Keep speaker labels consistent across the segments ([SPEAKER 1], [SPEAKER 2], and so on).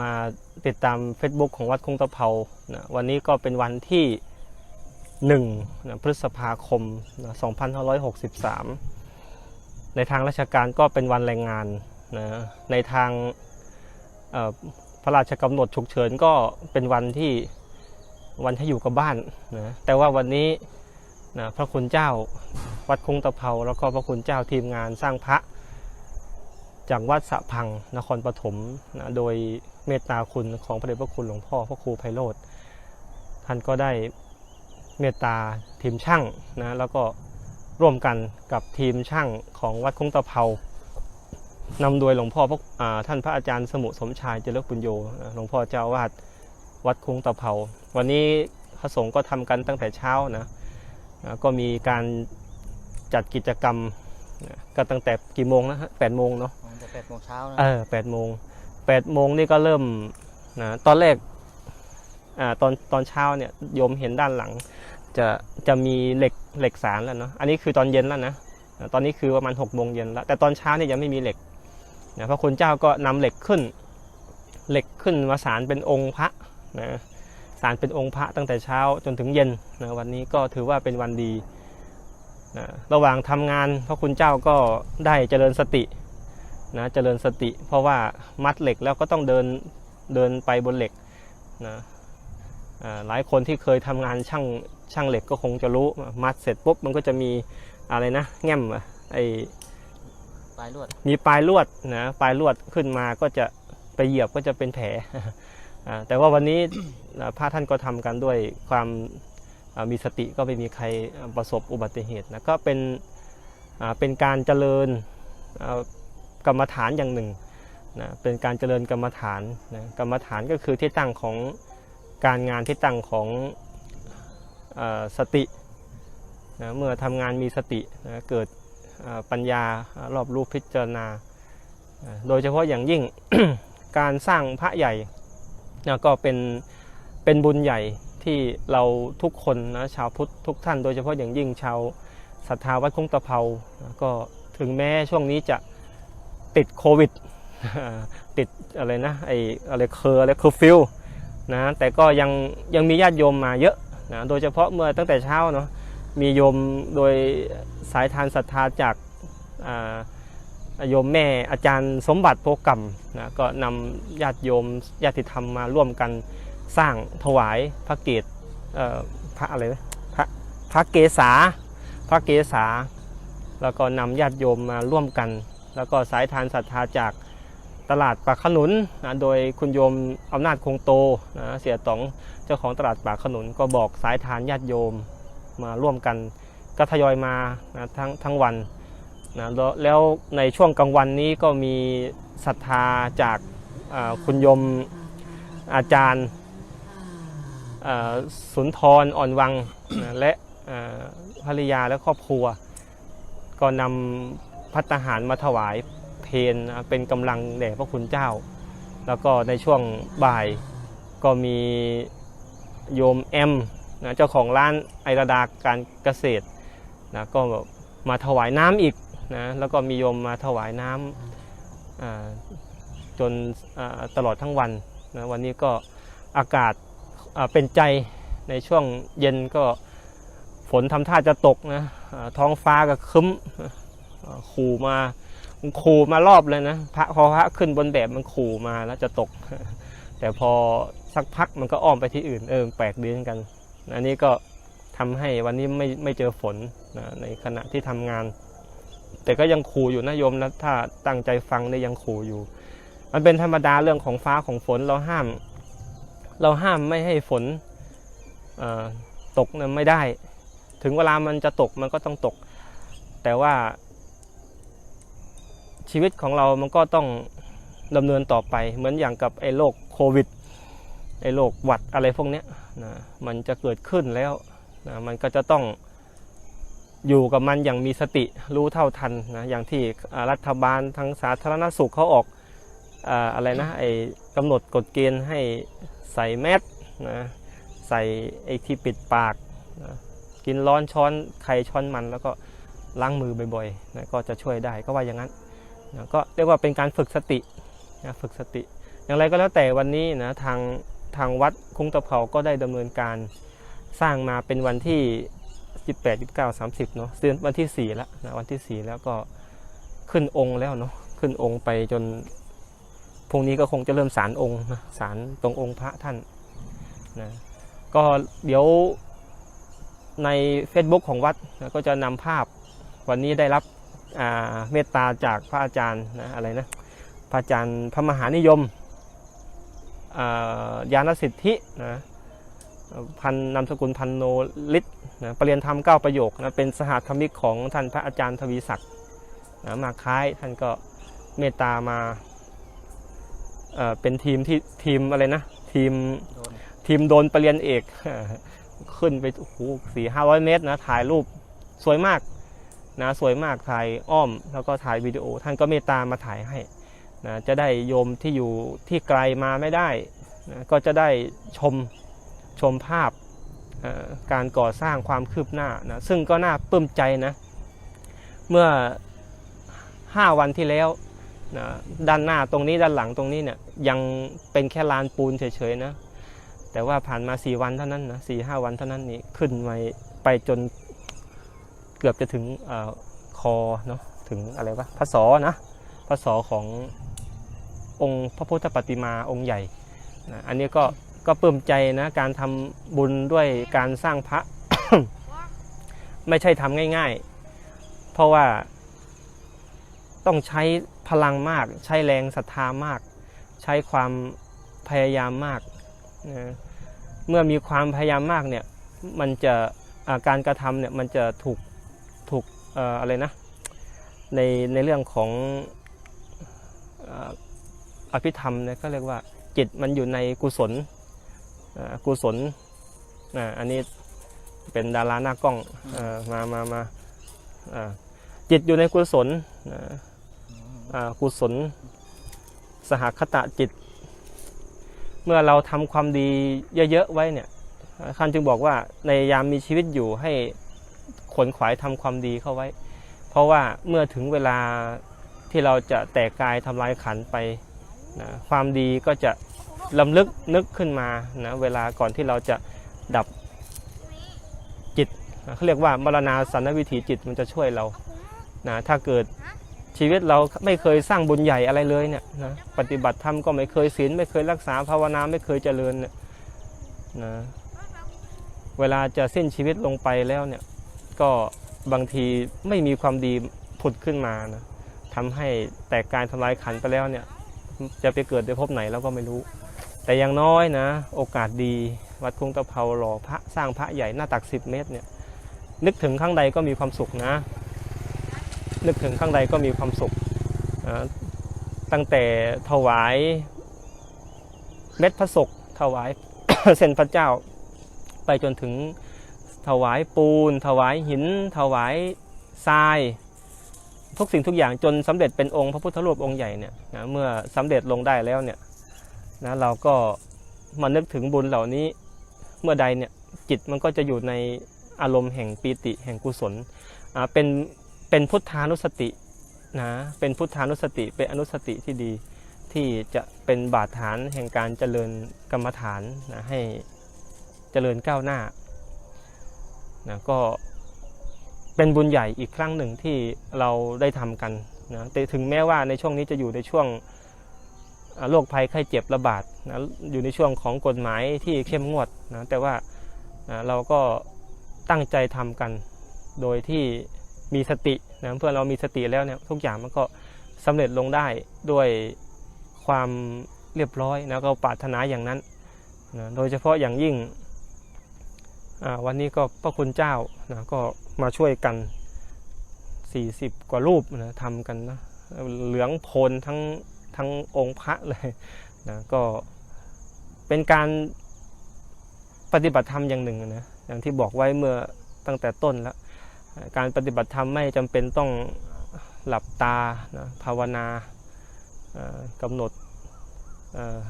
[SPEAKER 1] มาติดตาม Facebook ของวัดคงตะเภานะวันนี้ก็เป็นวันที่1นะพฤษภาคมนะ2563 ในทางราชการก็เป็นวันแรงงานนะในทางพระราชกำหนดฉุกเฉินก็เป็นวันที่วันที่อยู่กับบ้านนะแต่ว่าวันนี้นะพระคุณเจ้าวัดคงตะเภาแล้วก็พระคุณเจ้าทีมงานสร้างพระ จากวัดสะพังนครปฐมนะโดยเมตตาคุณของพระเดชพระคุณหลวงพ่อพระครูไพโรธท่านก็ได้เมตตาทีมช่างนะแล้วก็ร่วมกันกับทีมช่างของวัดคงตะเภานำโดยหลวงพ่อพระอ่าท่านพระอาจารย์สมุสมชายเจริญปุญโญนะหลวงพ่อเจ้าวาดวัดคงตะเภาวันนี้พระสงฆ์ก็ทำกันตั้งแต่เช้านะนะก็มีการจัดกิจกรรมก็ตั้งแต่กี่โมงนะฮะแปดโมงเนาะ
[SPEAKER 2] แปดโมงเช้านะ
[SPEAKER 1] เออแปดโมงแปดโมงนี่ก็เริ่มนะตอนแรกอ่าตอนตอนเช้าเนี่ยโยมเห็นด้านหลัง จะจะมีเหล็กเหล็กสารแล้วเนาะอันนี้คือตอนเย็นแล้วนะตอนนี้คือประมาณหกโมงเย็นแล้วแต่ตอนเช้าเนี่ยยังไม่มีเหล็กนะพระคุณเจ้าก็นำเหล็กขึ้น เหล็กขึ้นมาสารเป็นองค์พระนะสารเป็นองค์พระตั้งแต่เช้าจนถึงเย็นนะวันนี้ก็ถือว่าเป็นวันดีนะระหว่างทำงานพระคุณเจ้าก็ได้เจริญสติ นะเจริญสติ เพราะว่ามัดเหล็กแล้วก็ต้องเดินเดินไปบนเหล็กนะอ่าหลายคนที่เคยทำงานช่างช่างเหล็กก็คงจะรู้มัดเสร็จปุ๊บมันก็จะมีอะไรนะแง่มอะไอ
[SPEAKER 2] ปลายลวด
[SPEAKER 1] มีปลายลวดนะปลายลวดขึ้นมาก็จะไปเหยียบก็จะเป็นแผลอ่าแต่ว่าวันนี้อ่าพระท่านก็ทำกันด้วยความอ่ามีสติก็ไม่มีใครประสบอุบัติเหตุนะก็เป็นอ่าเป็นการเจริญอ่า กรรมฐานอย่างหนึ่งนะเป็นการเจริญกรรมฐานนะกรรมฐานก็คือที่ตั้งของการงานที่ตั้งของอสตินะเมื่อทำงานมีสตินะเกิดปัญญารอบรู้พิจารณาอ่าโดยเฉพาะอย่างยิ่งการสร้างพระใหญ่นะก็เป็นเป็นบุญใหญ่ที่เราทุกคนนะชาวพุทธทุกท่าน โดยเฉพาะอย่างยิ่งชาวศรัทธาวัดคงตะเภานะก็ถึงแม้ช่วงนี้จะ ติดโควิด ติดอะไรนะไออะไรเคอร์อะไรเคอร์ฟิวนะแต่ก็ยังยังมีญาติโยมมาเยอะนะโดยเฉพาะเมื่อตั้งแต่เช้าเนาะมีโยมโดยสายทานศรัทธาจากโยมแม่อาจารย์สมบัติโพกรรมนะก็นำญาติโยมญาติธรรมมาร่วมกันสร้างถวายพระเกศพระอะไรนะพระพระเกศาพระเกศา แล้วก็นำญาติโยมมาร่วมกัน แล้วก็สายทานศรัทธาจากตลาดปากขนุนนะโดยคุณโยมอำนาจคงโตนะเสียต๋องเจ้าของตลาดปากขนุนก็บอกสายทานญาติโยมมาร่วมกันก็ทยอยมานะทั้งทั้งวันนะแล้วในช่วงกลางวันนี้ก็มีศรัทธาจากคุณโยมอาจารย์สุนทรอ่อนวัง และภรรยาและครอบครัว ก็นำ พัตตาหารมาถวายเพนเป็นกำลังแด่พระคุณเจ้า แล้วก็ในช่วงบ่ายก็มีโยมแอมนะเจ้าของร้านไอราดาการเกษตรนะก็มาถวายน้ำอีกนะแล้วก็มีโยมมาถวายน้ำจนตลอดทั้งวันนะวันนี้ก็อากาศาเป็นใจในช่วงเย็นก็ฝนทำท่าจะตกนะท้องฟ้าก็คึ้ม ขู่มามันขู่มารอบเลยนะพระพอพระขึ้นบนแบบมันขู่มาแล้วจะตก แต่พอสักพักมันก็อ้อมไปที่อื่นเออแปลกดีเหมือนกัน อันนี้ก็ทำให้วันนี้ไม่ไม่เจอฝนนะในขณะที่ทำงาน แต่ก็ยังขู่อยู่นะโยมนะถ้าตั้งใจฟังได้ยังขู่อยู่ มันเป็นธรรมดาเรื่องของฟ้าของฝนเราห้าม เราห้ามไม่ให้ฝนตกนะไม่ได้ ถึงเวลามันจะตกมันก็ต้องตก แต่ว่า ชีวิตของเรามันก็ต้องดำเนินต่อไป เหมือนอย่างกับไอ้โรคโควิดไอ้โรคหวัดอะไรพวกนี้นะมันจะเกิดขึ้นแล้วนะมันก็จะต้องอยู่กับมันอย่างมีสติรู้เท่าทันนะอย่างที่รัฐบาลทางสาธารณสุขเขาออกอ่าอะไรนะไอ้กำหนดกฎเกณฑ์ให้ใส่แมสนะใส่ไอ้ที่ปิดปากนะกินร้อนช้อนไข่ช้อนมันแล้วก็ล้างมือบ่อยๆนะก็จะช่วยได้ก็ว่าอย่างนั้น นะก็เรียกว่าเป็นการฝึกสตินะฝึกสติ อย่างไรก็แล้วแต่วันนี้นะทางทางวัดคุ้งตะเภาก็ได้ดำเนินการสร้างมาเป็นวันที่28 29 30เนาะเดือนวันที่4แล้วนะวันที่4แล้วก็ขึ้นองค์แล้วเนาะขึ้นองค์ไปจนพรุ่งนี้ก็คงจะเริ่มสารองค์นะสารตรงองค์พระท่านนะก็เดี๋ยวใน Facebook ของวัดนะก็จะนำภาพวันนี้ได้รับ เมตตาจากพระอาจารย์นะอะไรนะพระอาจารย์พระมหานิยมยานสิทธินะพันนามสกุลพันโนลิศนะประเรียนธรรมเก้าประโยคนะเป็นสหธรรมิกของท่านพระอาจารย์ทวีศักดิ์นะมาคล้ายท่านก็เมตตามาเเป็นทีมที่ทีมอะไรนะทีมทีมโดนประเรียนเอกขึ้นไปโอ้โหสี่ห้าร้อยเมตรนะถ่ายรูปสวยมาก นะสวยมากถ่ายอ้อม แล้วก็ถ่ายวิดีโอ ท่านก็เมตตามาถ่ายให้นะจะได้โยมที่อยู่ที่ไกลมาไม่ได้นะก็จะได้ชมชมภาพการก่อสร้างความคืบหน้านะซึ่งก็น่าปลื้มใจนะเมื่อ 5 วันที่แล้วนะด้านหน้าตรงนี้ด้านหลังตรงนี้เนี่ยยังเป็นแค่ลานปูนเฉยๆนะแต่ว่าผ่านมา 4 วันเท่านั้นนะสี่ห้าวันเท่านั้นนี่ขึ้นไปไปจน กือบจะถึงอคอเนาะถึงอะไรวะพระศอนะพระศอขององค์พระพุทธปฏิมาองค์ใหญ่นะอันนี้ก็ก็ปลื้มใจนะการทำบุญด้วยการสร้างพระ ไม่ใช่ทำง่าย ๆ เพราะว่าต้องใช้พลังมาก ใช้แรงศรัทธามาก ใช้ความพยายามมากนะเมื่อมีความพยายามมากเนี่ยมันจะาการกระทำเนี่ยมันจะถูก อะไรนะในในเรื่องของอภิธรรมเนี่ยก็เรียกว่าจิตมันอยู่ในกุศลกุศลอันนี้เป็นดาราหน้ากล้องมามามาจิตอยู่ในกุศลกุศลสหคตะจิต เมื่อเราทำความดีเยอะๆไว้เนี่ยท่านจึงบอกว่าในยามมีชีวิตอยู่ให้ ขนขวายทำความดีเข้าไว้ เพราะว่าเมื่อถึงเวลาที่เราจะแตกกายทำลายขันไปนะความดีก็จะลำลึกนึกขึ้นมานะเวลาก่อนที่เราจะดับจิตนะเขาเรียกว่ามรณาสันวิถีจิตมันจะช่วยเรานะถ้าเกิดชีวิตเราไม่เคยสร้างบุญใหญ่อะไรเลยเนี่ยนะปฏิบัติธรรมก็ไม่เคยศีลไม่เคยรักษาภาวนาไม่เคยเจริญเนี่ยนะเวลาจะสิ้นชีวิตลงไปแล้วเนี่ย ก็บางทีไม่มีความดีผุดขึ้นมานะทำให้แตกกายทำลายขันไปแล้วเนี่ยจะไปเกิดในภพไหนเราก็ไม่รู้ แต่อย่างน้อยนะ โอกาสดีวัดคงตะเภาหล่อพระสร้างพระใหญ่หน้าตัก 10 เมตรเนี่ยนึกถึงข้างใดก็มีความสุขนะ นึกถึงข้างใดก็มีความสุขตั้งแต่ถวายเม็ดพระศกถวายเส้นพระเจ้า ไปจนถึง ถวายปูน ถวายหิน ถวายทราย ทุกสิ่งทุกอย่างจนสำเร็จเป็นองค์พระพุทธรูปองค์ใหญ่เนี่ยนะเมื่อสำเร็จลงได้แล้วเนี่ยนะเราก็มานึกถึงบุญเหล่านี้เมื่อใดเนี่ยจิตมันก็จะอยู่ในอารมณ์แห่งปีติแห่งกุศลเป็นเป็นพุทธานุสตินะเป็นพุทธานุสติเป็นอนุสติที่ดีที่จะเป็นบาดฐานแห่งการเจริญกรรมฐานนะให้เจริญก้าวหน้า นะก็เป็นบุญใหญ่อีกครั้งหนึ่งที่เราได้ทำกันนะแต่ถึงแม้ว่าในช่วงนี้จะอยู่ในช่วงโรคภัยไข้เจ็บระบาดนะอยู่ในช่วงของกฎหมายที่เข้มงวดนะแต่ว่านะเราก็ตั้งใจทำกัน โดยที่มีสตินะเพื่อเรามีสติแล้วเนี่ยทุกอย่างมันก็สำเร็จลงได้ด้วยความเรียบร้อยนะก็ปรารถนาอย่างนั้นนะโดยเฉพาะอย่างยิ่ง วันนี้ก็พระคุณเจ้านะก็มาช่วยกัน 40 กว่ารูปนะทำกันนะเหลืองโพลทั้งทั้งองค์พระเลยนะก็เป็นการปฏิบัติธรรมอย่างหนึ่งนะอย่างที่บอกไว้เมื่อตั้งแต่ต้นแล้ว การปฏิบัติธรรมไม่จำเป็นต้องหลับตานะภาวนากำหนด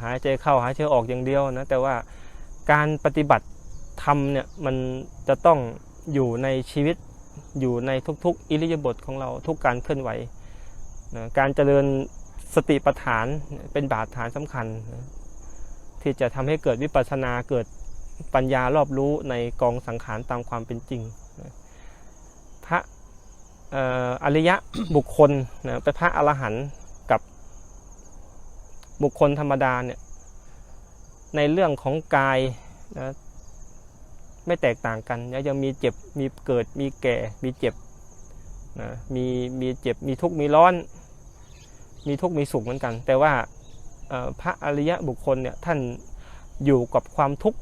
[SPEAKER 1] หายใจเข้าหายใจออกอย่างเดียวนะแต่ว่าการปฏิบัติ ธรรมเนี่ยมันจะต้องอยู่ในชีวิตอยู่ในทุกๆ อิริยาบถของเราทุกการเคลื่อนไหวนะการเจริญสติปัฏฐานเป็นบาดฐานสำคัญนะที่จะทำให้เกิดวิปัสสนาเกิดปัญญารอบรู้ในกองสังขารตามความเป็นจริงนะพระอริยะบุคคลนะเป็นพระอรหันต์กับบุคคลธรรมดาเนี่ยในเรื่องของกายนะ ไม่แตกต่างกันนะยังมีเจ็บมีเกิดมีแก่ มีเจ็บนะมีมีเจ็บมีทุกข์มีร้อน มีทุกข์มีสุขเหมือนกัน แต่ว่าพระอริยะบุคคลเนี่ยท่านอยู่กับความทุกข์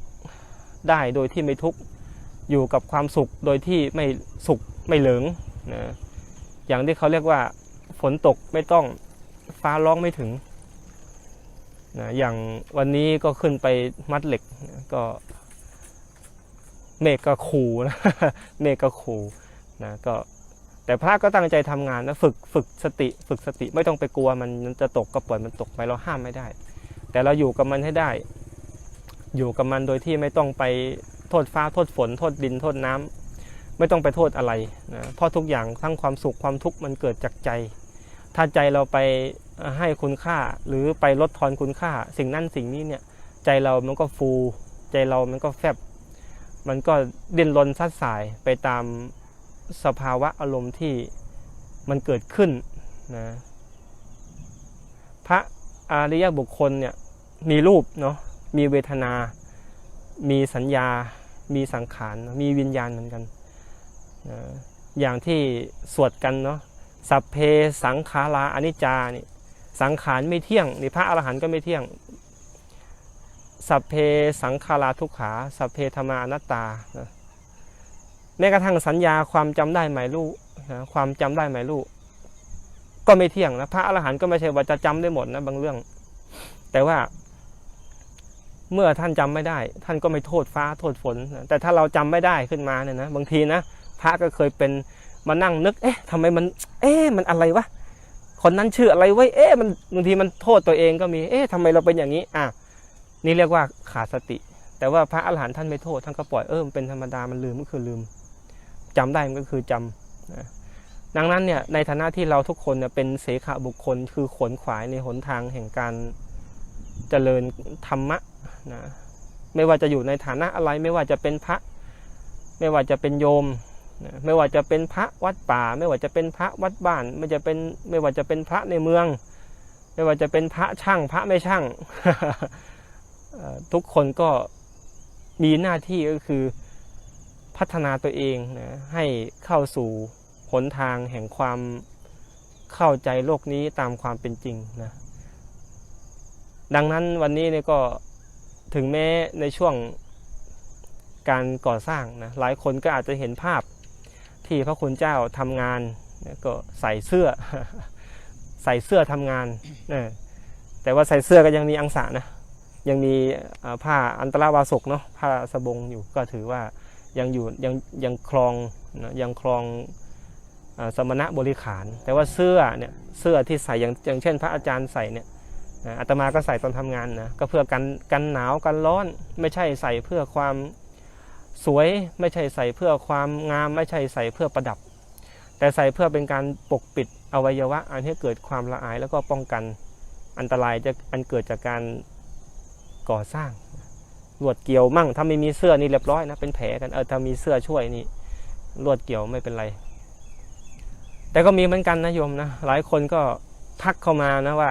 [SPEAKER 1] ได้โดยที่ไม่ทุกข์อยู่กับความสุขโดยที่ไม่สุขไม่เหลิงนะอย่างที่เขาเรียกว่าฝนตกไม่ต้องฟ้าร้องไม่ถึงนะอย่างวันนี้ก็ขึ้นไปมัดเหล็กก็ เมฆก็ขู่นะเมฆก็ขู่นะก็แต่พระก็ตั้งใจทำงานนะฝึกฝึกสติ ฝึกสติไม่ต้องไปกลัวมันจะตกก็ปล่อยมันตกไปเราห้ามไม่ได้ แต่เราอยู่กับมันให้ได้ อยู่กับมันโดยที่ไม่ต้องไปโทษฟ้าโทษฝน โทษดินโทษน้ำไม่ต้องไปโทษอะไรนะเพราะทุกอย่างทั้งความสุขความทุกข์มันเกิดจากใจ ถ้าใจเราไปให้คุณค่าหรือไปลดทอนคุณค่า สิ่งนั้นสิ่งนี้เนี่ยใจเรามันก็ฟู ใจเรามันก็แฟบ มันก็ดิ้นรนซัดสายไปตามสภาวะอารมณ์ที่มันเกิดขึ้นนะพระอริยบุคคลเนี่ยมีรูปเนาะมีเวทนา มีสัญญา มีสังขาร มีวิญญาณเหมือนกันนะอย่างที่สวดกันเนาะสัพเพสังขาราอนิจจานี่สังขารไม่เที่ยงนี่พระอรหันต์ก็ไม่เที่ยง สัพเพสังขาราทุกขา สัพเพธรรมานัตตานะแม้กระทั่งสัญญาความจำได้หมายรู้นะความจำได้หมายรู้ก็ไม่เที่ยงนะพระอรหันต์ก็ไม่ใช่ว่าจะจำได้หมดนะบางเรื่อง แต่ว่า เมื่อท่านจำไม่ได้ ท่านก็ไม่โทษฟ้าโทษฝนนะแต่ถ้าเราจำไม่ได้ขึ้นมาเนี่ยนะบางทีนะพระก็เคยเป็นมานั่งนึก เอ๊ะทำไมมัน เอ๊ะมันอะไรวะคนนั้นชื่ออะไรไว้ เอ๊ะมันบางทีมันโทษตัวเองก็มี เอ๊ะทำไมเราเป็นอย่างนี้ อะ นี่เรียกว่าขาดสติ แต่ว่าพระอรหันต์ท่านไม่โทษท่านก็ปล่อยเออมันเป็นธรรมดามันลืมก็คือลืมจำได้มันก็คือจำนะดังนั้นเนี่ยในฐานะที่เราทุกคนเนี่ยเป็นเสขบุคคลคือขนขวายในหนทางแห่งการเจริญธรรมะนะไม่ว่าจะอยู่ในฐานะอะไรไม่ว่าจะเป็นพระ ไม่ว่าจะเป็นโยมนะไม่ว่าจะเป็นพระวัดป่า ไม่ว่าจะเป็นพระวัดบ้าน ไม่จะเป็นไม่ว่าจะเป็นพระในเมือง ไม่ว่าจะเป็นพระช่างพระไม่ช่าง ทุกคนก็มีหน้าที่ก็คือพัฒนาตัวเองนะให้เข้าสู่หนทางแห่งความเข้าใจโลกนี้ตามความเป็นจริงนะดังนั้นวันนี้เนี่ยก็ถึงแม้ในช่วงการก่อสร้างนะหลายคนก็อาจจะเห็นภาพที่พระคุณเจ้าทำงานก็ใส่เสื้อ ใส่เสื้อทำงานนะแต่ว่าใส่เสื้อก็ยังมีอังสะนะ ยังมีผ้าอันตราวาสกเนาะผ้าสบงอยู่ก็ถือว่ายังอยู่ยังยังครองนะยังครองอสมณะบริขาร แต่ว่าเสื้อเนี่ยเสื้อที่ใส่อย่างอย่างเช่น พระอาจารย์ใส่เนี่ยนะอาตมาก็ใส่ตอนทำงานนะก็เพื่อกันกันหนาวกันร้อน ไม่ใช่ใส่เพื่อความสวย ไม่ใช่ใส่เพื่อความงาม ไม่ใช่ใส่เพื่อประดับ แต่ใส่เพื่อเป็นการปกปิดอวัยวะอันให้เกิดความละอายแล้วก็ป้องกันอันตรายจะอันเกิดจากการ ก่อสร้างลวดเกี่ยวมั่งถ้าไม่มีเสื้อนี่เรียบร้อยนะเป็นแผลกันเออถ้ามีเสื้อช่วยนี่ลวดเกี่ยวไม่เป็นไร แต่ก็มีเหมือนกันนะโยมนะหลายคนก็ทักเข้ามานะว่า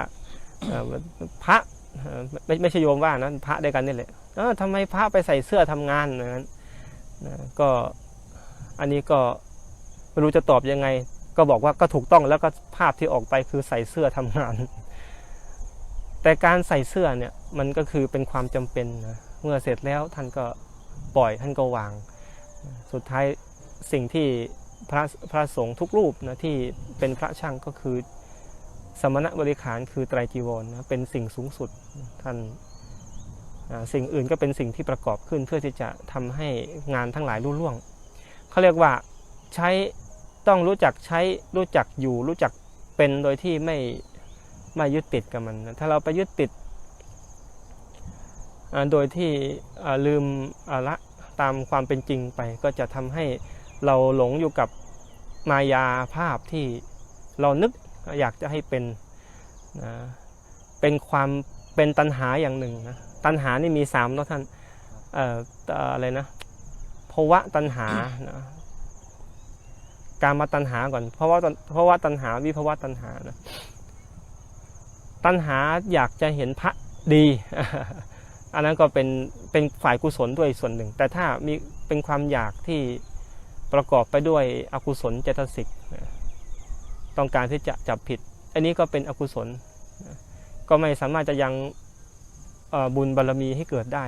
[SPEAKER 1] พระไม่ไม่ใช่โยมว่านะพระด้วยกันนี่แหละเออทำไมพระไปใส่เสื้อทำงานอย่างนั้นนะก็อันนี้ก็ไม่รู้จะตอบยังไง ก็บอกว่าก็ถูกต้องแล้วก็ภาพที่ออกไปคือใส่เสื้อทำงาน แต่การใส่เสื้อเนี่ย มันก็คือเป็นความจำเป็นนะเมื่อเสร็จแล้วท่านก็ปล่อยท่านก็วาง สุดท้ายสิ่งที่พระพระสงฆ์ทุกรูปนะที่เป็นพระช่างก็คือสมณบริขารคือไตรจีวรนะเป็นสิ่งสูงสุดท่านสิ่งอื่นก็เป็นสิ่งที่ประกอบขึ้นเพื่อที่จะทำให้งานทั้งหลายรุ่ล่วงเขาเรียกว่าใช้ต้องรู้จักใช้รู้จักอยู่รู้จักเป็นโดยที่ไม่ไม่ยึดติดกับมัน ถ้าเราไปยึดติด โดยที่ลืมละตามความเป็นจริงไป ก็จะทำให้เราหลงอยู่กับมายาภาพที่เรานึกอยากจะให้เป็นนะเป็นความเป็นตัณหาอย่างหนึ่งนะตัณหานี่มีสามเนาะท่านเอ่อเอ่ออะไรนะภวะตัณหานะการมาตัณหาก่อน เพราะว่าเพราะว่าตัณหาวิภวะตัณหานะตัณหาอยากจะเห็นพระดี อันนั้นก็เป็นเป็นฝ่ายกุศลด้วยส่วนหนึ่ง แต่ถ้ามีเป็นความอยากที่ประกอบไปด้วยอกุศลเจตสิกต้องการที่จะจับผิด อันนี้ก็เป็นอกุศล ก็ไม่สามารถจะยังบุญบารรมีให้เกิดได้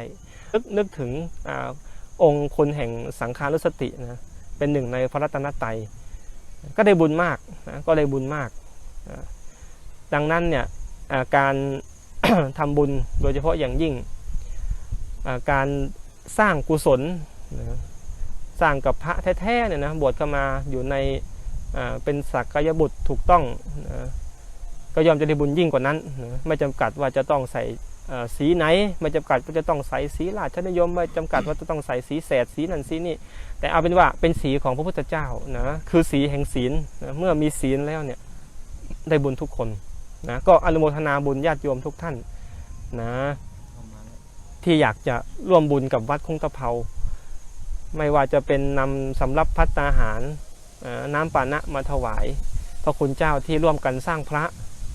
[SPEAKER 1] นึกนึกถึงอองค์คนแห่งสังขารุสตินะเป็นหนึ่งในพระรัตนตรัยก็ได้บุญมากนะก็ได้บุญมาก ดังนั้นเนี่ยการทำบุญโดยเฉพาะอย่างยิ่ง การสร้างกุศลนะสร้างกับพระแท้ๆเนี่ยนะบวชเข้ามาอยู่ในเป็นสักกายบุตรถูกต้องนะก็ยอมจะได้บุญยิ่งกว่านั้นนะไม่จำกัดว่าจะต้องใส่สีไหนไม่จำกัดว่าจะต้องใส่สีราชนิยมไม่จำกัดว่าจะต้องใส่สีแสดสีนั่นสีนี่แต่เอาเป็นว่าเป็นสีของพระพุทธเจ้านะคือสีแห่งศีลนะเมื่อมีศีลแล้วเนี่ยได้บุญทุกคนนะก็อนุโมทนาบุญญาติโยมทุกท่านนะ ที่อยากจะร่วมบุญกับวัดคงตะเภาไม่ว่าจะเป็นนำสำรับพัตตาหารน้ำปานะมาถวาย พระคุณเจ้าที่ร่วมกันสร้างพระ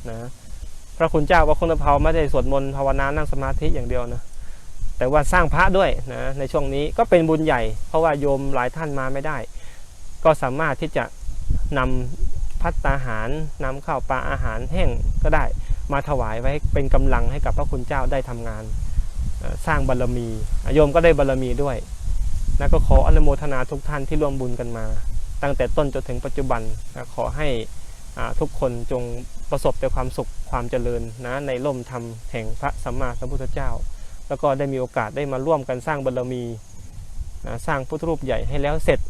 [SPEAKER 1] นะพระคุณเจ้าวัดคงตะเภาไม่ได้สวดมนต์ภาวนานั่งสมาธิอย่างเดียวนะแต่ว่าสร้างพระด้วยนะในช่วงนี้ก็เป็นบุญใหญ่ เพราะว่าโยมหลายท่านมาไม่ได้ ก็สามารถที่จะนำพัตตาหารนำข้าวปลาอาหารแห้งก็ได้มาถวายไว้เป็นกำลังให้กับพระคุณเจ้าได้ทำงาน สร้างบารรมีโยมก็ได้บารรมีด้วยนะก็ขออนุโมทนาทุกท่านที่ร่วมบุญกันมา ตั้งแต่ต้นจนถึงปัจจุบันนะขอให้ทุกคนจงประสบแต่ความสุขความเจริญนะในร่มธรรมแห่งพระสัมมาสัมพุทธเจ้า แล้วก็ได้มีโอกาสได้มาร่วมกันสร้างบารรมีนะสร้างพุทธรูปใหญ่ให้แล้วเสร็จ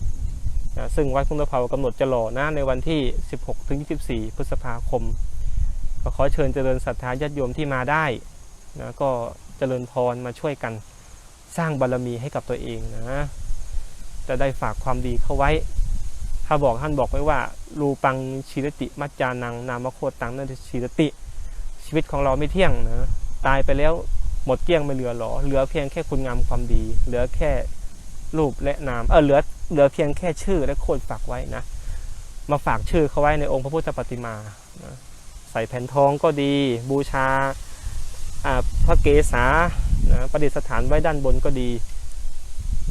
[SPEAKER 1] นะซึ่งวัดคุงตะเภากำหนดจะหล่อนะในวันที่ 16ถึง24 พฤษภาคม ก็ขอเชิญเจริญศรัทธาญาติโยมที่มาได้นะก็ เจริญพรมาช่วยกันสร้างบารรมีให้กับตัวเองนะ จะได้ฝากความดีเข้าไว้ ถ้าบอกท่านบอกไว้ว่า รูปังชีรติ มัจจานัง นามโคตังนั่นชีรติ ชีวิตของเราไม่เที่ยงนะ ตายไปแล้วหมดเกลี้ยงไม่เหลือหรอ เหลือเพียงแค่คุณงามความดี เหลือแค่รูปและนาม เออเหลือเหลือเพียงแค่ชื่อและโคดฝากไว้นะ มาฝากชื่อเขาไว้ในองค์พระพุทธปฏิมานะใส่แผ่นทองก็ดี บูชา พระเกศานะประดิษฐานไว้ด้านบนก็ดี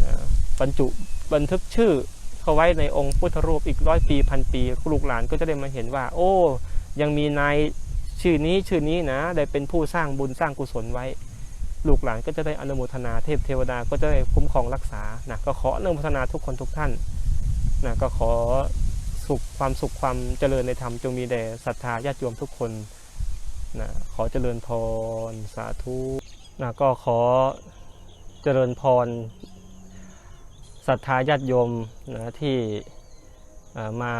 [SPEAKER 1] นะบรรจุบันทึกชื่อเขาไว้ในองค์พุทธรูปอีกร้อยปีพันปีลูกหลานก็จะได้มาเห็นว่า โอ้ ยังมีนายชื่อนี้ชื่อนี้นะ ได้เป็นผู้สร้างบุญสร้างกุศลไว้ ลูกหลานก็จะได้อนุโมทนาเทพเทวดาก็จะได้คุ้มครองรักษานะก็ขออนุโมทนาทุกคนทุกท่านนะก็ขอสุขความสุขความเจริญในธรรมจงมีแด่ศรัทธาญาติโยมทุกคน นะขอเจริญพรสาธุนะก็ขอเจริญพรศรัทธาญาติโยมนะที่มา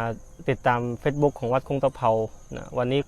[SPEAKER 1] ติดตาม Facebook ของวัดคงตะเภานะวันนี้